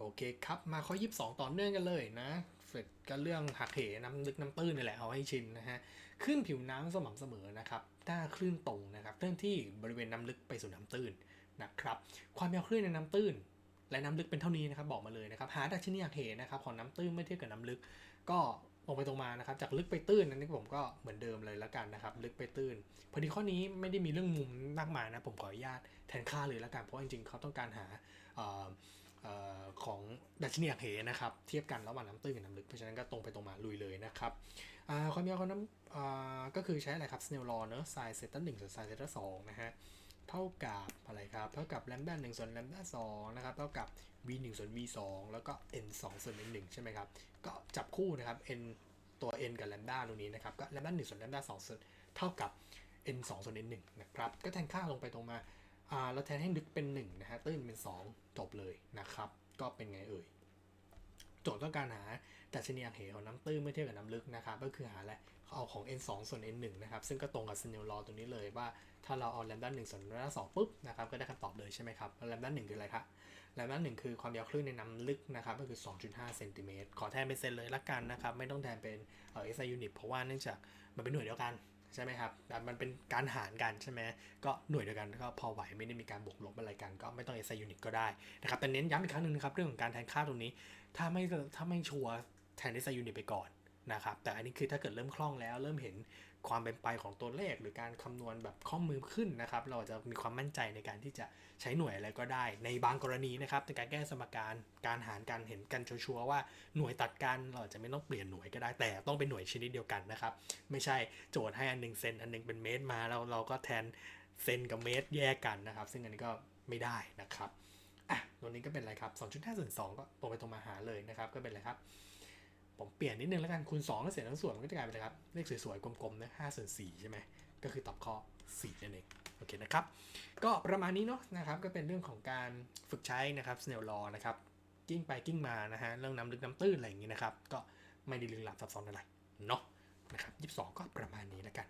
โอเคครับ มาข้อ 22 ต่อเนื่องกันเลยนะเสร็จก็เรื่องหักเหน้ำลึกน้ำตื้นนี่แหละเอาให้ชินนะฮะขึ้นผิวน้ำสม่ำเสมอนะครับถ้าคลื่นตรงนะครับเคลื่อนที่บริเวณน้ำลึกไปสู่น้ำตื้นนะครับความยาวคลื่นในน้ำตื้น และน้ำลึกเป็นเท่านี้นะครับบอกมาเลยนะครับหาดัชนีหักเหนะครับของน้ำตื้นเมื่อเทียบกับน้ำลึก ก็ตรงไปตรงมานะครับจากลึกไปตื้นนั้นผมก็เหมือนเดิมเลยแล้วกันนะครับลึกไปตื้นพอดีข้อนี้ไม่ได้มีเรื่องมุมมากมายนะผมขออนุญาตแทนค่าเลยแล้วกันเพราะจริงๆเขาต้องการหาเอ ของดัชนีหักเหนะครับเทียบกันระหว่างน้ำตื้นกับน้ำลึก เพราะฉะนั้นก็ตรงไปตรงมาลุยเลยนะครับความยาวของน้ำก็คือใช้อะไรครับ Snell law เนอะ sin เซตหนึ่งส่วน sin เซตสองนะฮะเท่ากับอะไรครับเท่ากับแลมด้าหนึ่งส่วนแลมด้าสองนะครับเท่ากับ v 1ส่วน v 2แล้วก็ n 2ส่วน n 1ใช่ไหมครับก็จับคู่นะครับ n ตัว n กับแลมด้าตรงนี้นะครับก็แลมด้าหนึ่งส่วนแลมด้าสองส่วนเท่ากับ n 2ส่วน n 1นะครับก็แทนค่าลงไปตรงมา เราแทนให้ลึกเป็น1นะฮะตื้นเป็น 2 จบเลยนะครับ ก็เป็นไงเอ่ยโจทย์ต้องการหาดัชนีอักเหของน้ำตื้นเมื่อเทียบกับน้ำลึกนะครับก็คือหาอะไรเอาของ n 2ส่วน n 1นะครับซึ่งก็ตรงกับ Snell law ตรงนี้เลยว่าถ้าเราเอาแลมด้า1ส่วนแลมด้า2ปุ๊บนะครับก็ได้คำตอบเลยใช่ไหมครับแลมด้า1คืออะไรครับแลมด้า1คือความยาวคลื่นในน้ำลึกนะครับก็คือ 2.5เซนติเมตรขอแทนเป็นเซนเลยละกันนะครับไม่ต้องแทนเป็นเอ่อ SI unit เพราะว่าเนื่องจากมันเป็นหน่วยเดียวกัน ใช่ไหมครับแบบมันเป็นการหารกันใช่ไหมก็หน่วยเดียวกันก็พอไหวไม่ได้มีการบวกลบอะไรกัน ก็ไม่ต้อง SI unit ก็ได้นะครับแต่เน้นย้ำอีกครั้งหนึ่งนะครับเรื่องของการแทนค่าตรงนี้ ถ้าไม่ถ้าไม่ชัวร์แทน SI unit ไปก่อน นะครับแต่อันนี้คือถ้าเกิดเริ่มคล่องแล้ว เริ่มเห็นความเป็นไปของตัวเลข หรือการคำนวณแบบข้อมือขึ้นนะครับ เราจะมีความมั่นใจในการที่จะใช้หน่วยอะไรก็ได้ ในบางกรณีนะครับในการแก้สมการการหารการเห็นกันชัวร์ว่าหน่วยตัดกันเราจะไม่ต้องเปลี่ยนหน่วยก็ได้ แต่ต้องเป็นหน่วยชนิดเดียวกันนะครับ ไม่ใช่โจทย์ให้อันหนึ่งเซนอันหนึงเป็นเมตรมาแล้วเราก็แทนเซนกับเมตรแยกกันนะครับ ซึ่งอันนี้ก็ไม่ได้นะครับอะตัวนี้ก็เป็นอะไรครับ2.5ส่วน2ก็ตรงไปตรงมาหาเลยนะครับ ก็เป็นอะไรครับ ผมเปลี่ยนนิดนึงแล้วกันคูณ2ก็เศษทั้งส่วนมันก็จะกลายเป็นอะไรครับ เลขสวยๆ กลมๆนะห้าส่วน4ใช่ไหมก็คือตอบข้อ4นั่นเองโอเคนะครับ ก็ประมาณนี้เนาะนะครับก็เป็นเรื่องของการฝึกใช้นะครับสเนลลอนะครับกิ้งไปกิ้งมานะฮะเรื่องน้ำลึกน้ำตื้นอะไรอย่างงี้นะครับ ก็ไม่ได้ลึกลับซับซ้อนอะไรเนาะนะครับ22ก็ประมาณนี้แล้วกัน